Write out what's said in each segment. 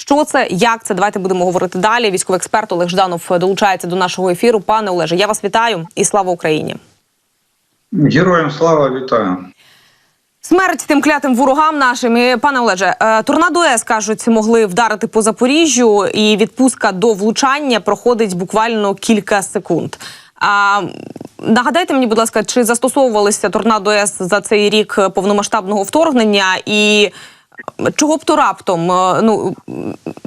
Що це, як це? Давайте будемо говорити далі. Військовий експерт Олег Жданов долучається до нашого ефіру. Пане Олеже, я вас вітаю і слава Україні. Героям слава вітаю. Смерть тим клятим ворогам нашим. І, Пане Олеже, е, торнадо С кажуть, могли вдарити по Запоріжжю, і відпустка до влучання проходить буквально кілька секунд. А нагадайте мені, будь ласка, чи застосовувалися торнадо С за цей рік повномасштабного вторгнення, і чого б то раптом е, ну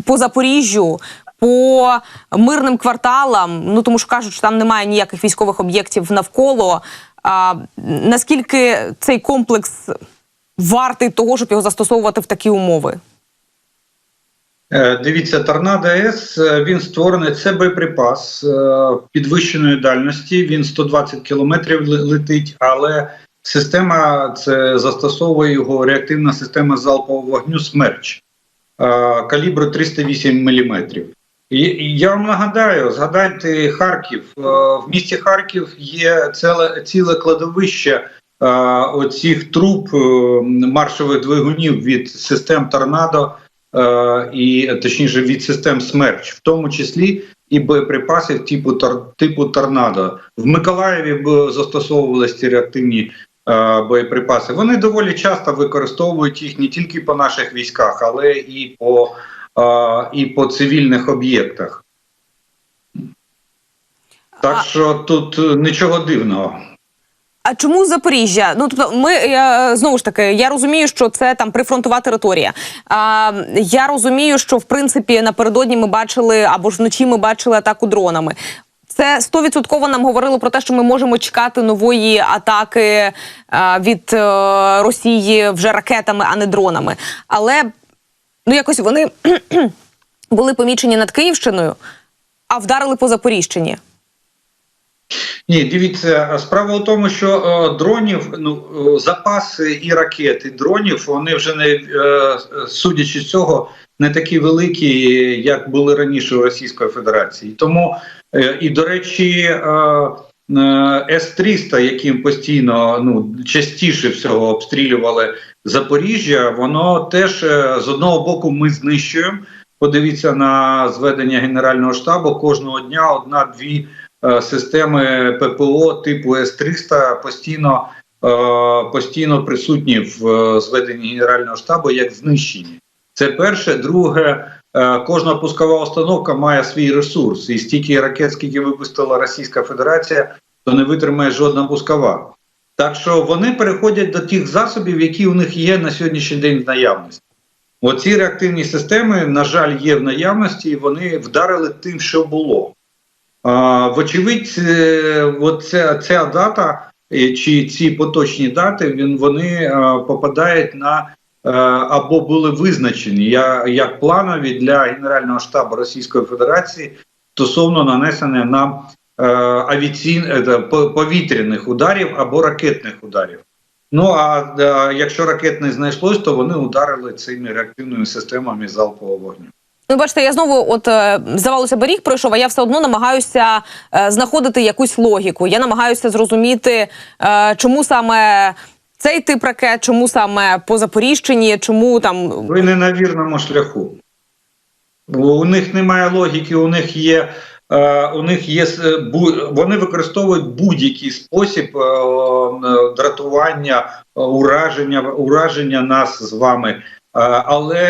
по Запоріжжю? По мирним кварталам, ну тому що кажуть, що там немає ніяких військових об'єктів навколо. А, наскільки цей комплекс вартий того, щоб його застосовувати в такі умови? Е, Дивіться, торнадо С е, він створений це боєприпас підвищеної дальності. Він 120 кілометрів летить, але система це застосовує його реактивна система залпового вогню «Смерч» е, калібру 308 мм. Я вам нагадаю, згадайте Харків. Е, В місті Харків є ціле, ціле кладовище е, оцих труб маршових двигунів від систем торнадо і точніше від систем смерч, в тому числі і боєприпасів типу типу торнадо. В Миколаєві застосовувалися ці реактивні боєприпаси. Вони доволі часто використовують їх не тільки по наших військах, але і по, е, і по цивільних об'єктах. Так що тут е, нічого дивного. А чому Запоріжжя? Ну тобто, ми я, знову ж таки, я розумію, що це там прифронтова територія. А, я розумію, що в принципі напередодні ми бачили або ж вночі ми бачили атаку дронами. Це стовідсотково нам говорило про те, що ми можемо чекати нової атаки від е, Росії вже ракетами, а не дронами. Але ну якось вони були помічені над Київщиною, а вдарили по Запоріжчині. Ні, дивіться, справа в тому, що е, дронів, ну е, запаси і ракет, і дронів, вони вже не е, судячи з цього, не такі великі, як були раніше у Російської Федерації. Тому е, і до речі, е, е, С-300, яким постійно ну частіше всього обстрілювали Запоріжжя, воно теж е, з одного боку ми знищуємо. Подивіться на зведення Генерального штабу кожного дня одна-дві е, системи ППО типу С-300 постійно, е, постійно присутні в е, зведенні Генерального штабу як знищені. Це перше. Друге, е, кожна пускова установка має свій ресурс. І стільки ракет, скільки випустила Російська Федерація, то не витримає жодна пускова. Так що вони переходять до тих засобів, які у них є на сьогоднішній день в наявності. Оці реактивні системи, на жаль, є в наявності, і вони вдарили тим, що було. Вочевидь, е, от ця, дата е, чи ці поточні дати вони е, попадають на е, або були визначені як планові для Генерального штабу Російської Федерації стосовно нанесення нам е, авіаційн, е, по- повітряних ударів або ракетних ударів. Ну а е, якщо ракет не знайшлось, то вони ударили цими реактивними системами залпового вогню. Ну, бачите, я знову, от е, здавалося б, рік пройшов, а я все одно намагаюся е, знаходити якусь логіку. Я намагаюся зрозуміти, е, чому саме цей тип ракет, чому саме по Запоріжчині, чому там Ви не на вірному шляху. Бо У них немає логіки, у них є. е, У них є вони використовують будь-який спосіб е, е, дратування, ураження, ураження нас з вами, але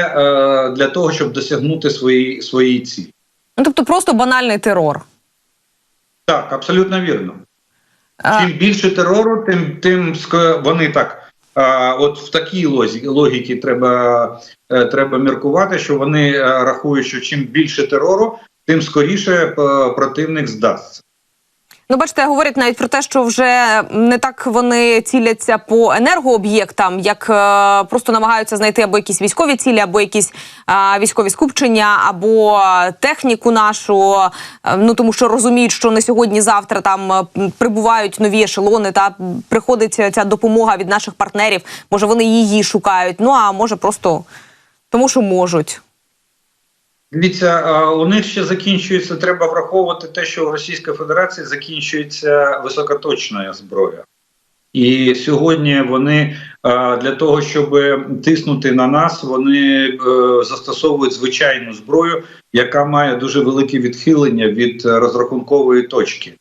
для того, щоб досягнути свої, своєї цілі. ну тобто просто банальний терор. Так, абсолютно вірно. Чим більше терору, тим тим вони так. А, от в такій логіці треба, е, треба міркувати, що вони е, рахують, що чим більше терору, тим скоріше е, противник здасться. Ну, бачите, говорять навіть про те, що вже не так вони ціляться по енергооб'єктам, як е, просто намагаються знайти або якісь військові цілі, або якісь е, військові скупчення, або техніку нашу. Е, ну тому що розуміють, що не сьогодні-завтра там е, прибувають нові ешелони, та приходить ця допомога від наших партнерів. Може, вони її шукають. Ну а може просто тому, що можуть. Дивіться, у них ще закінчується. Треба враховувати те, що у Російської Федерації закінчується високоточна зброя. І сьогодні вони е, для того, щоб тиснути на нас, вони е, застосовують звичайну зброю, яка має дуже велике відхилення від е, розрахункової точки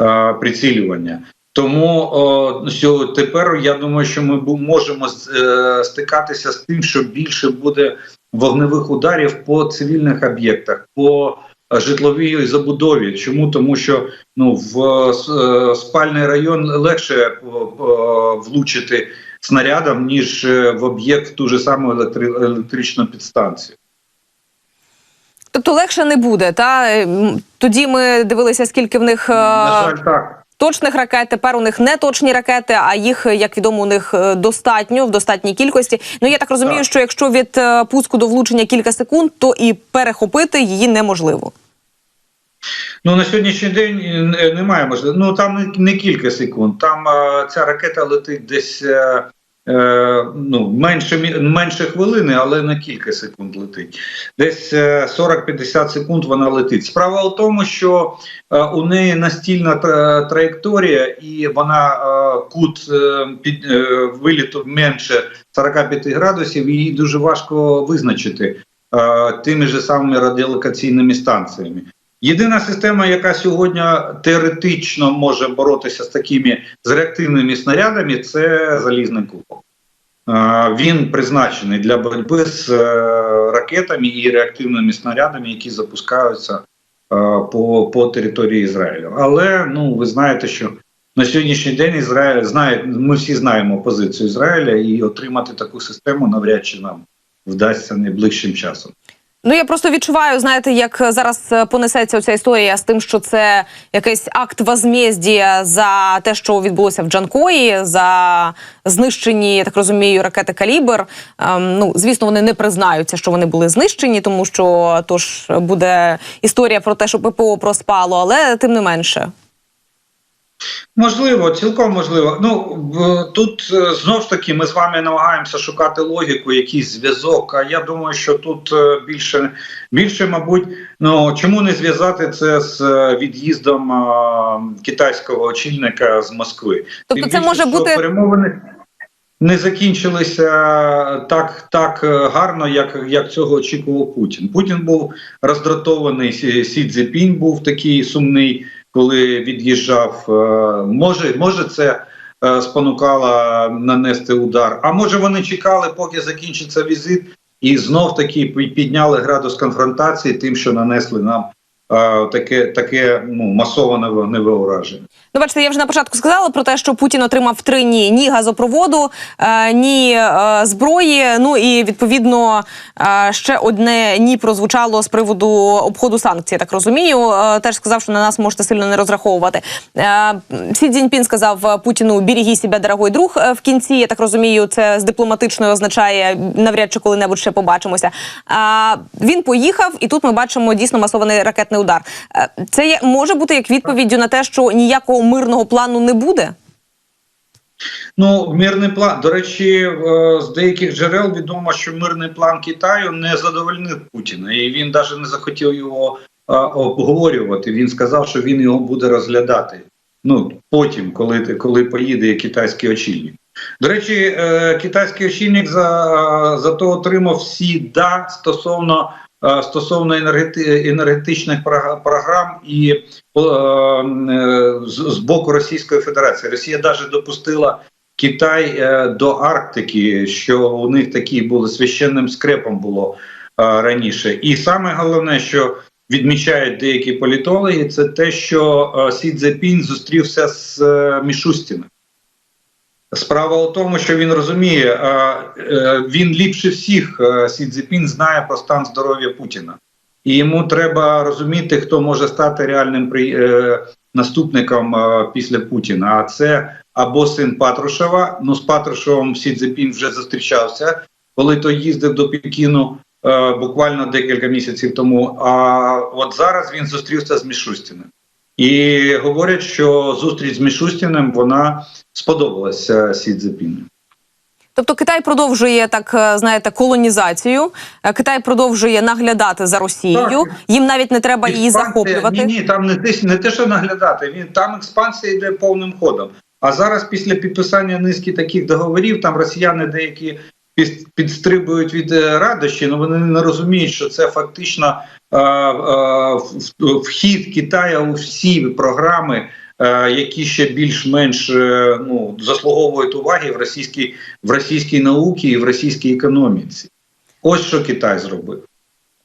е, прицілювання. Тому о, тепер я думаю, що ми можемо е, стикатися з тим, що більше буде вогневих ударів по цивільних об'єктах, по е, житловій забудові. Чому тому, що ну в е, е, спальний район легше е, влучити снарядом, ніж в об'єкт в ту же саму електри- електричну підстанцію. Тобто легше не буде. Та Е, тоді ми дивилися, скільки в них е, На жаль, так. Точних ракет. Тепер у них не точні ракети, а їх, як відомо, у них е, достатньо в достатній кількості. Ну я так розумію, Так. що якщо від е, пуску до влучення кілька секунд, то і перехопити її неможливо. Ну на сьогоднішній день е, немає можливості. Ну там не, кілька секунд. Там ця ракета летить десь ну, менше, менше хвилини, але на кілька секунд летить. Десь е, 40-50 секунд вона летить. Справа в тому, що е, у неї настільна траєкторія, і вона е, кут е, під е, виліту менше 45 градусів, її дуже важко визначити е, тими ж самими радіолокаційними станціями. Єдина система, яка сьогодні теоретично може боротися з такими з реактивними снарядами, це залізний купол. Він призначений для боротьби з е, ракетами і реактивними снарядами, які запускаються е, по, по території Ізраїлю. Але ну ви знаєте, що на сьогоднішній день Ізраїль знає, ми всі знаємо позицію Ізраїля, і отримати таку систему навряд чи нам вдасться найближчим часом. Ну я просто відчуваю, знаєте, як зараз е, понесеться ця історія з тим, що це якийсь акт возмездія за те, що відбулося в Джанкої, за знищені, я так розумію, ракети Калібр. Ем, ну звісно, вони не признаються, що вони були знищені, тому що то ж буде історія про те, що ППО проспало, але тим не менше. Можливо, цілком можливо. Ну тут е, знов ж таки ми з вами намагаємося шукати логіку, якийсь зв'язок. А я думаю, що тут е, більше, більше, мабуть, ну чому не зв'язати це з е, від'їздом китайського очільника з Москви? Тобто Тим це може бути перемовини. Не закінчилися так, так гарно, як, як цього очікував Путін. Путін був роздратований. Сі Сі Цзепінь був такий сумний, коли від'їжджав. Е, Може, може, це е, спонукало нанести удар. А може вони чекали, поки закінчиться візит, і знов таки підняли градус конфронтації, тим, що нанесли нам е, таке, таке ну, масоване вогневе ураження. Ну, бачите, я вже на початку сказала про те, що Путін отримав три ні: ні газопроводу, е, ні е, зброї. Ну і відповідно е, ще одне ні прозвучало з приводу обходу санкцій. Я так розумію. Теж сказав, що на нас можете сильно не розраховувати. Сі Цзіньпін сказав Путіну «береги себе, дорогой друг. В кінці я так розумію, це з дипломатичною означає навряд чи коли-небудь ще побачимося. Він поїхав, і тут ми бачимо дійсно масований ракетний удар. Це є- може бути як відповіддю на те, що ніякого мирного плану не буде. Ну, мирний план. До речі, е, з деяких джерел відомо, що мирний план Китаю не задовольнив Путіна, і він навіть не захотів його е, обговорювати. Він сказав, що він його буде розглядати. Ну потім, коли коли поїде китайський очільник. До речі, е, китайський очільник за, зато отримав всі да стосовно стосовно енергети, енергетичних прог- програм і е, е, з, боку Російської Федерації. Росія навіть допустила Китай е, до Арктики, що у них такі були священним скрепом було е, раніше. І саме головне, що відмічають деякі політологи, це те, що е, Сі Цзепінь зустрівся з е, Мішустіним. Справа у тому, що він розуміє, е, е, він ліпше всіх е, Сі Цзепін знає про стан здоров'я Путіна. І йому треба розуміти, хто може стати реальним при, наступником після Путіна. А це або син Патрушева. Ну з Патрушевим Сі Цзепін вже зустрічався, коли той їздив до Пекіну буквально декілька місяців тому. А от зараз він зустрівся з Мішустіним. І говорять, що зустріч з Мішустіним вона сподобалася Сі Цзепіну. Тобто Китай продовжує так, е, знаєте, колонізацію. Е, Китай продовжує наглядати за Росією. Так. Їм навіть не треба її захоплювати. Ні, ні, там не те, не те, що наглядати. Він там експансія йде повним ходом. А зараз, після підписання низки таких договорів, там росіяни деякі підстрибують від е, радощі, але вони не розуміють, що це фактично е, е, вхід Китаю у всі програми, які ще більш-менш ну, заслуговують уваги в російській, в російській науці і в російській економіці. Ось що Китай зробив.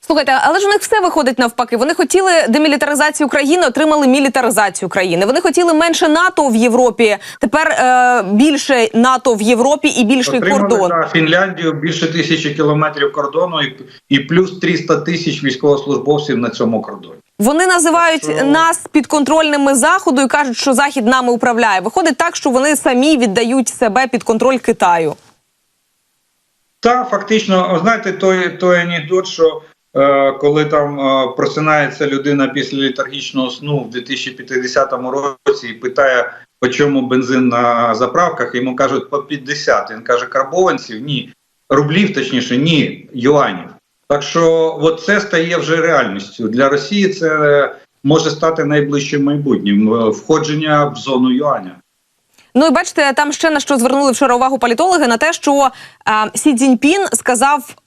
Слухайте, але ж у них все виходить навпаки. Вони хотіли демілітаризацію країни, отримали мілітаризацію країни. Вони хотіли менше НАТО в Європі. Тепер е, більше НАТО в Європі і більший Отримали кордон. на Фінляндію більше тисячі кілометрів кордону і, і плюс 300 тисяч військовослужбовців на цьому кордоні. Вони називають Що? нас підконтрольними заходу і кажуть, що захід нами управляє. Виходить так, що вони самі віддають себе під контроль Китаю. Та фактично, знаєте, той, той анекдот, що коли там е, просинається людина після літаргічного сну в 2050 році і питає, по чому бензин на заправках, йому кажуть по 50. Він каже, карбованців ні, рублів, точніше, ні, юанів. Так що от це стає вже реальністю. Для Росії це може стати найближчим майбутнім е, входження в зону юаня. Ну і бачите, там ще на що звернули вчора увагу політологи на те, що е, Сі Цзіньпін сказав.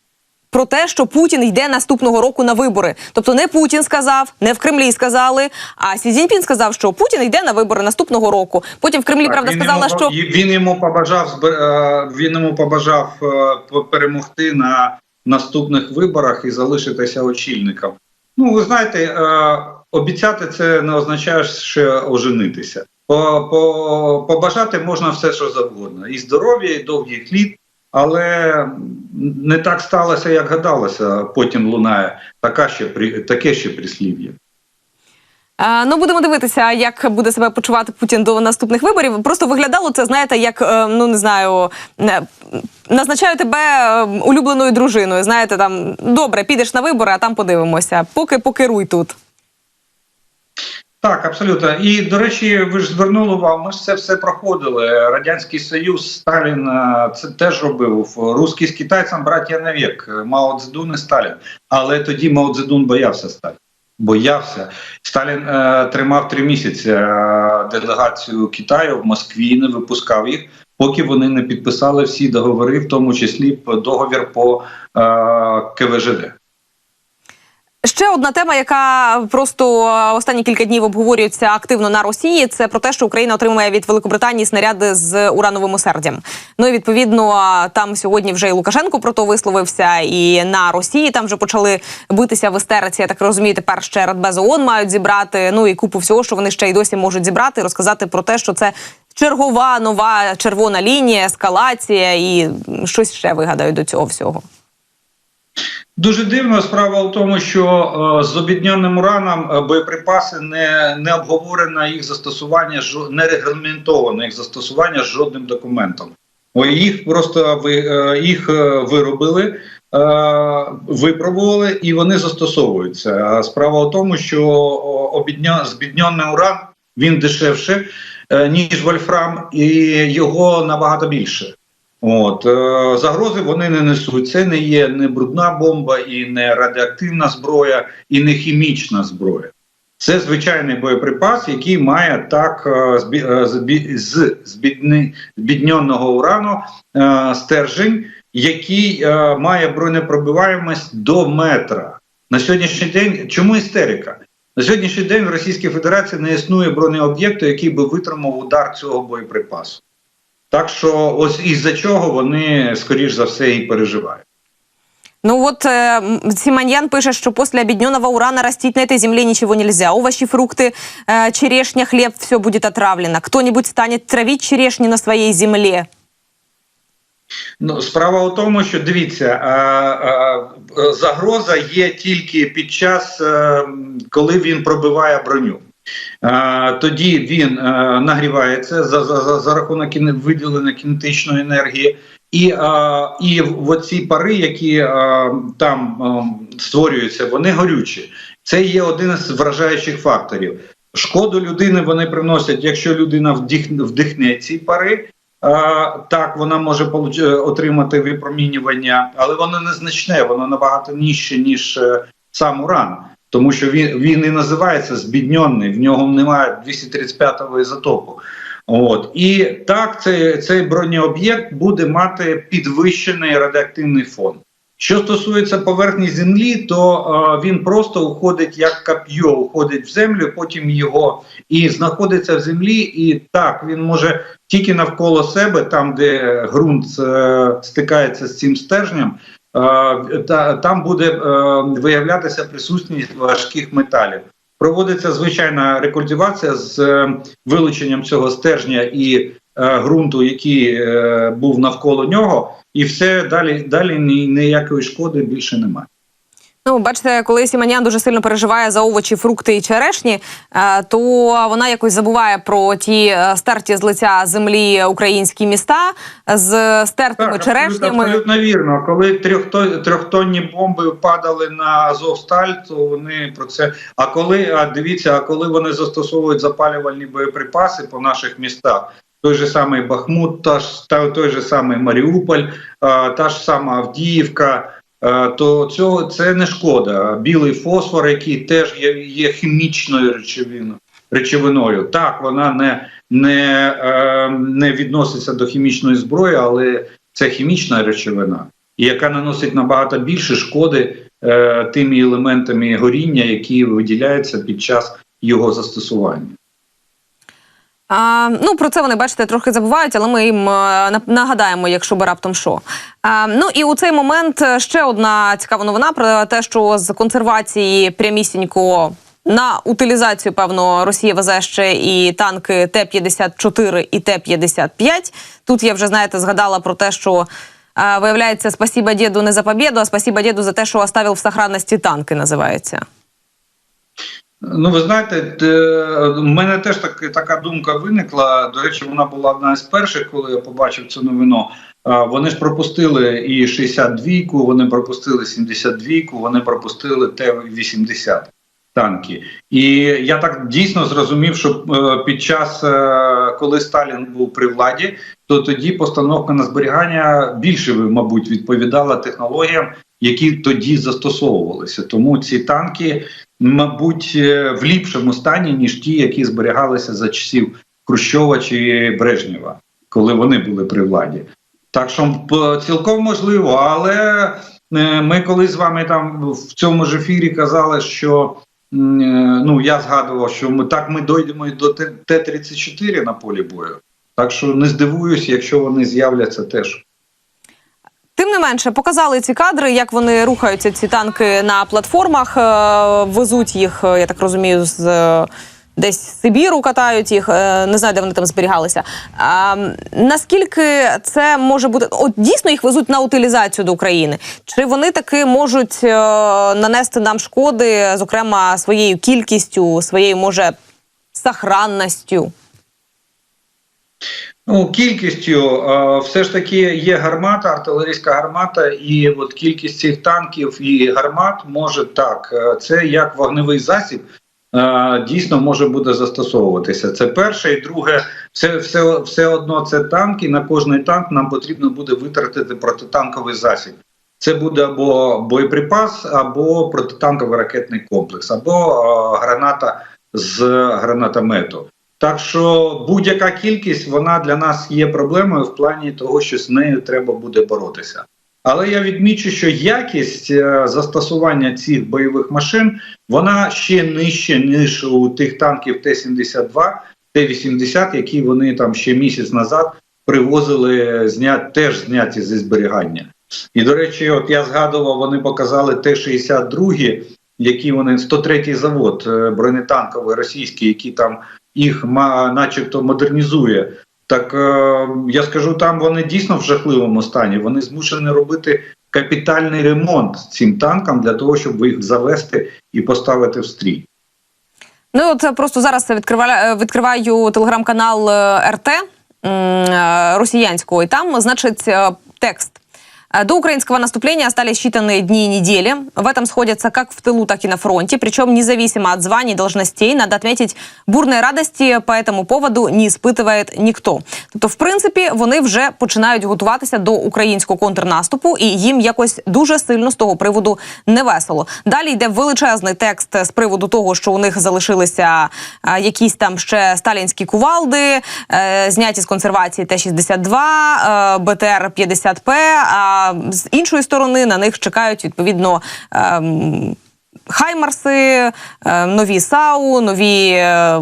Про те, що Путін йде наступного року на вибори, тобто не Путін сказав, не в Кремлі сказали. А Сі Цзіньпін сказав, що Путін йде на вибори наступного року. Потім в Кремлі правда він сказала, йому, що він йому побажав е, він йому побажав е, перемогти на наступних виборах і залишитися очільником. Ну ви знаєте, е, обіцяти це не означає ще оженитися. По, по, побажати можна все, що завгодно, і здоров'я, і довгих літ. Але не так сталося, як гадалося. Потім лунає така ще таке ще прислів'я. Ну, будемо дивитися, як буде себе почувати Путін до наступних виборів. Просто виглядало це, знаєте, як е, ну не знаю, е, назначаю тебе е, улюбленою дружиною. Знаєте, там добре, підеш на вибори, а там подивимося. Поки покеруй тут. Так, абсолютно. І до речі, ви ж звернули увагу, ми ж це все проходили. Радянський Союз, Сталін е, це теж робив. Русський з китайцем браття навік. Мао Цзедун і Сталін. Але тоді Мао Цзедун боявся Сталін. Боявся. Сталін е, тримав три місяці е, делегацію Китаю в Москві, не випускав їх, поки вони не підписали всі договори, в тому числі договір по е, КВЖД. Ще одна тема, яка просто останні кілька днів обговорюється активно на Росії, це про те, що Україна отримує від Великобританії снаряди з урановим осердям. Ну і відповідно там сьогодні вже і Лукашенко про то висловився, і на Росії там вже почали битися в істериці. Я так розумію, тепер ще Радбез ООН мають зібрати. Ну і купу всього, що вони ще й досі можуть зібрати, розказати про те, що це чергова нова червона лінія, ескалація і щось ще вигадають до цього всього. Дуже дивно справа в тому, що е, з обідняним ураном е, боєприпаси не, не обговорено їх застосування, не регламентовано їх застосування з жодним документом. Їх просто ви, е, їх е, виробили, випробували і вони застосовуються. Справа в тому, що обідня, збіднений уран він дешевше, ніж вольфрам, і його набагато більше. От е, загрози вони не несуть. Це не є не брудна бомба, і не радіоактивна зброя, і не хімічна зброя. Це звичайний боєприпас, який має так е, е, з збідненого урану стержень, який має бронепробиваємость до метра. На сьогоднішній день чому істерика? На сьогоднішній день в Російській Федерації не існує бронеоб'єкту, який би витримав удар цього боєприпасу. Так що ось із-за чого вони, скоріш за все, і переживають. Ну вот э, м, Симоньян пишет, что после объединенного урана растить на этой земле ничего нельзя. Овощи, фрукты, э, черешня, хлеб, все будет отравлено. Кто-нибудь станет травить черешни на своей земле. Ну, справа у тому, що дивіться, а, а, е, загроза є тільки під час, е, коли він пробиває броню. Тоді він е, нагрівається за, за, за, за рахунок виділення кінетичної енергії. І, а, і в оці пари, які а, там а, створюються, вони горючі. Це є один із вражаючих факторів. Шкоду людини вони приносять, якщо людина вдих, вдихне ці пари. А, так, вона може е, отримати випромінювання, але воно незначне, воно набагато нижче, ніж е, сам уран. Тому що він, він і називається збідньонний, в нього немає 235-го ізотопу. От і так, цей, цей бронеоб'єкт буде мати підвищений радіоактивний фон. Що стосується поверхні землі, то е, він просто уходить як кап'йо, уходить в землю, потім його і знаходиться в землі. І так він може тільки навколо себе, там де ґрунт е, стикається з цим стержнем, та там буде е, виявлятися присутність важких металів. Проводиться звичайна рекультивація з е, вилученням цього стержня і е, ґрунту, який е, був навколо нього, і все далі далі ніякої шкоди більше немає. Ну, бачите, коли Сіманян дуже сильно переживає за овочі, фрукти і черешні, е, то вона якось забуває про ті е, стерті з лиця землі українські міста з стертими Так, черешнями. абсолютно, вірно. Коли трьохто- трьохтонні бомби падали на Азовсталь, то вони про це. А коли а дивіться, а коли вони застосовують запалювальні боєприпаси по наших містах, той же самий Бахмут, та ж та той же самий Маріуполь, та ж сама Авдіївка. А, То цього це не шкода. Білий фосфор, який теж є, є хімічною речовиною. Речовиною так, вона не не, е, не відноситься до хімічної зброї, але це хімічна речовина, яка наносить набагато більше шкоди е, тими елементами горіння, які виділяються під час його застосування. А, ну про це вони бачите трохи забувають, але ми їм е, нап- нагадаємо, якщо би раптом що. А, ну і у цей момент е, ще одна цікава новина про те, що з консервації прямісінько на утилізацію, певно, Росія везе ще і танки Т-54 і Т-55. Тут я вже знаєте згадала про те, що. е, Виявляється, спасіба діду не за побіду, а спасіба діду за те, що оставив в сохранності танки, називається. Ну, ви знаєте, в мене теж так, така думка виникла. До речі, вона була одна з перших, коли я побачив цю новину. Вони ж пропустили і 62-ку, вони пропустили 72-ку, вони пропустили Т-80 танки. І я так дійсно зрозумів, що е, під час, е, коли Сталін був при владі, то тоді постановка на зберігання більше, мабуть, відповідала технологіям, які тоді застосовувалися. Тому ці танки мабуть, е, в ліпшому стані, ніж ті, які зберігалися за часів Хрущова чи Брежнєва, коли вони були при владі. Так що цілком можливо, але е, ми колись з вами там в цьому ж ефірі казали, що е, ну я згадував, що ми так ми дойдемо і до Т- Т-34 на полі бою. Так що не здивуюсь, якщо вони з'являться теж. Тим не менше, показали ці кадри, як вони рухаються ці танки на платформах, е, везуть їх, е, я так розумію, з е, десь Сибіру катають їх. Не знаю, де вони там зберігалися. А, наскільки це може бути от дійсно їх везуть на утилізацію до України? Чи вони таки можуть нанести нам шкоди, зокрема своєю кількістю, своєю може сохранністю? Ну, кількістю е, все ж таки є гармата, артилерійська гармата, і от кількість цих танків і гармат може так. е, Це як вогневий засіб. е, Дійсно може буде застосовуватися. Це перше, і друге, все, все, все одно це танки. На кожний танк нам потрібно буде витратити протитанковий засіб. Це буде або боєприпас, або протитанковий ракетний комплекс, або граната з гранатомету. Так що будь-яка кількість вона для нас є проблемою в плані того, що з нею треба буде боротися. Але я відмічу, що якість е, застосування цих бойових машин вона ще нижче, ніж у тих танків Т-72, Т-80, які вони там ще місяць назад привозили зня... теж зняті зі зберігання. І до речі, от я згадував, вони показали Т-62, які вони 103-й завод е, бронетанковий російський, який там їх начебто модернізує. Так е, я скажу, там вони дійсно в жахливому стані. Вони змушені робити капітальний ремонт цим танкам для того, щоб їх завести і поставити в стрій. Ну от е, просто зараз відкриваю, відкриваю телеграм-канал е, РТ е, росіянського, і там, значить, е, текст. Э, До украинского наступления остались считанные дни и недели. В этом сходятся как в тылу, так и на фронте. Причем независимо от званий, должностей, надо отметить, бурной радості по этому поводу не испытывает ніхто. Тобто, в принципі, вони вже починають готуватися до українського контрнаступу, і їм якось дуже сильно з того приводу не весело. Далі йде величезний текст з приводу того, що у них залишилися е, якісь там ще сталінські кувалди, е, зняті з консервації Т-62, е, БТР-50П. А з іншої сторони на них чекають відповідно. ем, Хаймарси, е, нові САУ, нові е,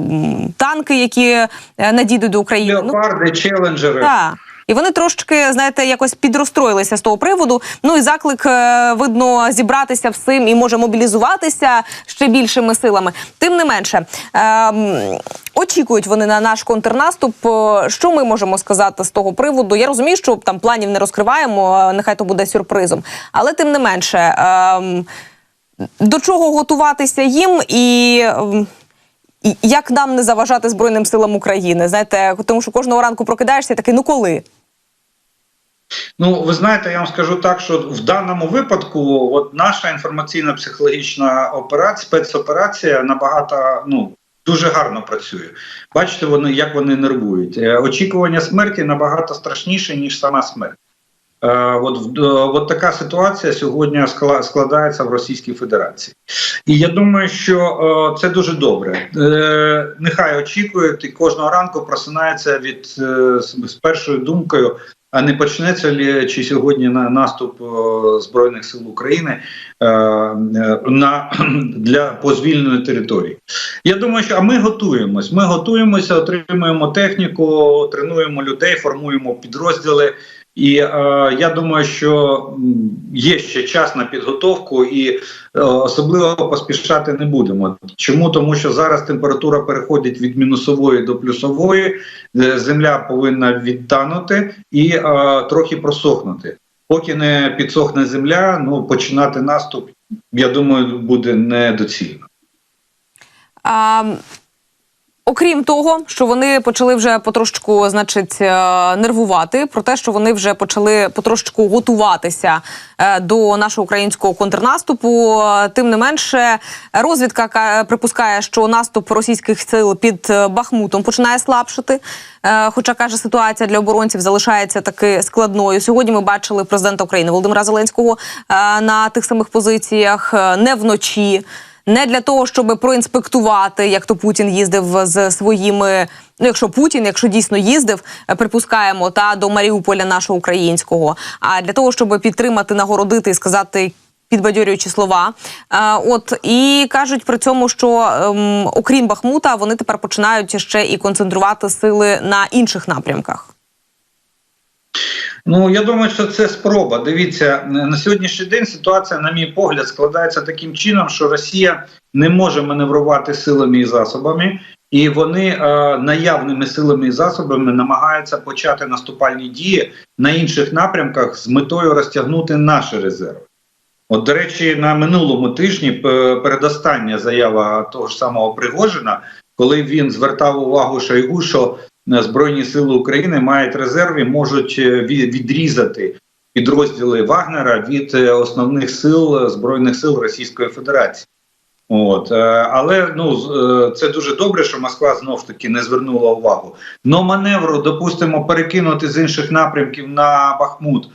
танки, які е, надійдуть до України. Ну, Леопарди, челенджери. так. І вони трошки, знаєте, якось підрозстроїлися з того приводу. Ну і заклик, е, видно, зібратися всім і може мобілізуватися ще більшими силами. Тим не менше, ем, очікують вони на наш контрнаступ. Е, Що ми можемо сказати з того приводу? Я розумію, що там планів не розкриваємо, е, нехай то буде сюрпризом. Але тим не менше, ем, до чого готуватися їм і. ем, і як нам не заважати Збройним силам України? Знаєте, тому що кожного ранку прокидаєшся і такий, ну коли? Ну, ви знаєте, я вам скажу так, що в даному випадку, от наша інформаційно-психологічна операція, спецоперація набагато ну дуже гарно працює. Бачите, вони як вони нервують. Е, Очікування смерті набагато страшніше ніж сама смерть. Е, От, е, от така ситуація сьогодні складається в Російській Федерації. І я думаю, що це дуже добре. Нехай очікують і кожного ранку просинається від з першою думкою. А не почнеться лі чи сьогодні на наступ збройних сил України е, на для позвільної території? Я думаю, що а ми готуємось. Ми готуємося, отримуємо техніку, тренуємо людей, формуємо підрозділи. І е, я думаю, що є ще час на підготовку, і е, особливо поспішати не будемо. Чому? Тому що зараз температура переходить від мінусової до плюсової, е, земля повинна відтанути і е, трохи просохнути. Поки не підсохне земля, ну починати наступ, я думаю, буде недоцільно. А, окрім того, що вони почали вже потрошечку, значить, е, нервувати про те, що вони вже почали потрошечку готуватися е, до нашого українського контрнаступу. Тим не менше, розвідка ка- припускає, що наступ російських сил під е, Бахмутом починає слабшити. Хоча каже, ситуація для оборонців залишається таки складною. Сьогодні ми бачили президента України Володимира Зеленського на тих самих позиціях не вночі. Не для того, щоб проінспектувати, як то Путін їздив з своїми. Ну, якщо Путін, якщо дійсно їздив, е, припускаємо та до Маріуполя нашого українського, а для того, щоб підтримати, нагородити і сказати. Підбадьорюючі слова, Е, от і кажуть при цьому, що ем, окрім Бахмута, вони тепер починають ще і концентрувати сили на інших напрямках. Ну я думаю, що це спроба. Дивіться на сьогоднішній день. Ситуація, на мій погляд, складається таким чином, що Росія не може маневрувати силами і засобами, і вони е, наявними силами і засобами намагаються почати наступальні дії на інших напрямках з метою розтягнути наші резерви. От, до речі, на минулому тижні передостання заява того ж самого Пригожина, коли він звертав увагу Шойгу, що е, Збройні сили України мають резерв і можуть е, відрізати підрозділи Вагнера від е, основних сил е, Збройних сил Російської Федерації. От, але ну це дуже добре, що Москва знов ж таки не звернула увагу. Но маневру, допустимо, перекинути з інших напрямків на Бахмут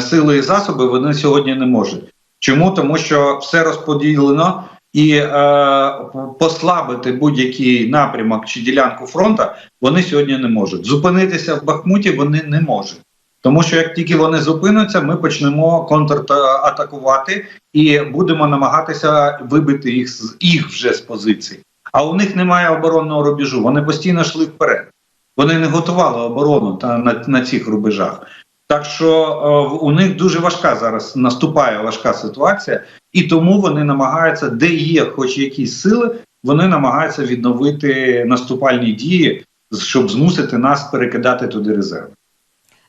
сили і засоби вони сьогодні не можуть. Чому? Тому що все розподілено і е, послабити будь-який напрямок чи ділянку фронту вони сьогодні не можуть. Зупинитися в Бахмуті вони не можуть. Тому що як тільки вони зупиняться, ми почнемо контратакувати і будемо намагатися вибити їх з їх вже з позицій. А у них немає оборонного рубежу. Вони постійно йшли вперед. Вони не готували оборону та на, на цих рубежах. Так що е, у них дуже важка зараз наступає важка ситуація, і тому вони намагаються, де є хоч якісь сили, вони намагаються відновити наступальні дії, щоб змусити нас перекидати туди резерви.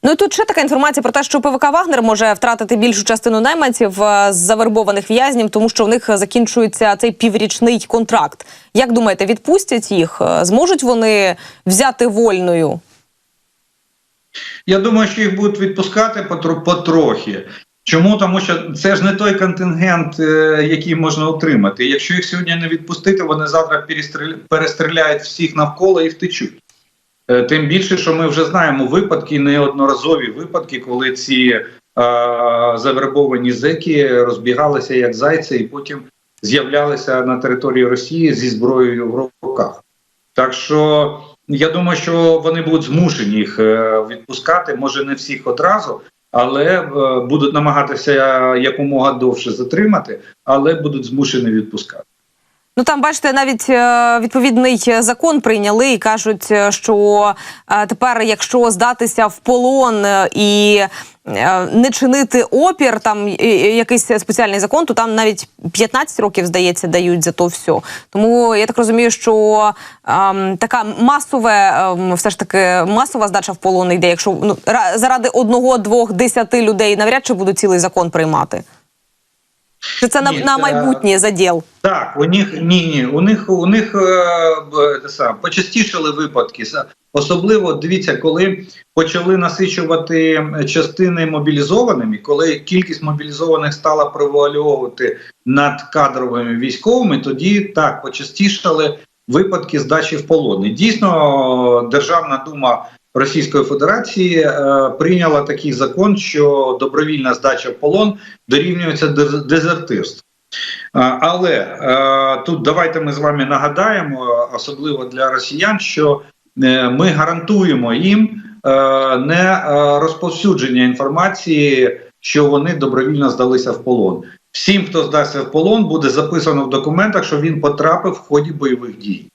Ну і тут ще така інформація про те, що ПВК Вагнер може втратити більшу частину найманців е, з завербованих в'язнів, тому що в них закінчується цей піврічний контракт. Як думаєте, відпустять їх? Е, Зможуть вони взяти вольною? Я думаю, що їх будуть відпускати потрохи. Чому? Тому що це ж не той контингент, е, який можна отримати. Якщо їх сьогодні не відпустити, вони завтра перестріляють всіх навколо і втечуть. Е, Тим більше, що ми вже знаємо випадки, неодноразові випадки, коли ці е, завербовані зеки розбігалися як зайці, і потім з'являлися на території Росії зі зброєю в руках. Так що я думаю, що вони будуть змушені їх е, відпускати, може не всіх одразу, але е, будуть намагатися якомога довше затримати, але будуть змушені відпускати. Ну там бачите, навіть е, відповідний закон прийняли і кажуть, е, що е, тепер, якщо здатися в полон і не чинити опір, там якийсь спеціальний закон, то там навіть 15 років здається дають за то все. Тому я так розумію, що ем, така масове, ем, все ж таки масова здача в полон йде. Якщо ну ра- заради одного, двох, десяти людей навряд чи будуть цілий закон приймати. Чи це на, Ні, на майбутнє заділ? Так, у них ні, ні, у них у них е, саме, почастішали випадки. Особливо дивіться, коли почали насичувати частини мобілізованими, коли кількість мобілізованих стала превалювати над кадровими військовими, тоді так почастішали випадки здачі в полон. І дійсно, Державна дума Російської Федерації е, прийняла такий закон, що добровільна здача в полон дорівнюється дез- дезертирству. Але е, тут давайте ми з вами нагадаємо, особливо для росіян, що е, ми гарантуємо їм е, не е, розповсюдження інформації, що вони добровільно здалися в полон. Всім, хто здасться в полон, буде записано в документах, що він потрапив в ході бойових дій.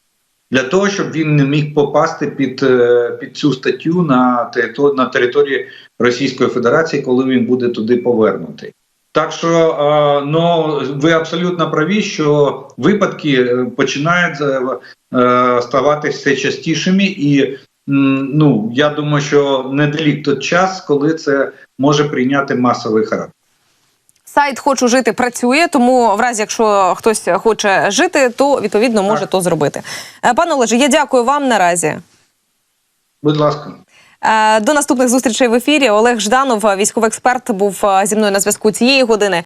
Для того, щоб він не міг попасти під, е, під цю статтю на території, на території Російської Федерації, коли він буде туди повернутий. Так що е, ну, ви абсолютно праві, що випадки е, починають ставати все частішими, і ну, я думаю, що недалік той час, коли це може прийняти масовий характер. Сайт хочу жити працює, тому в разі, якщо хтось хоче жити, то відповідно може Так. то зробити. Е, Пане Олеже, я дякую вам наразі. Будь ласка. Е, До наступних зустрічей в ефірі. Олег Жданов, військовий експерт, був е, зі мною на зв'язку цієї години.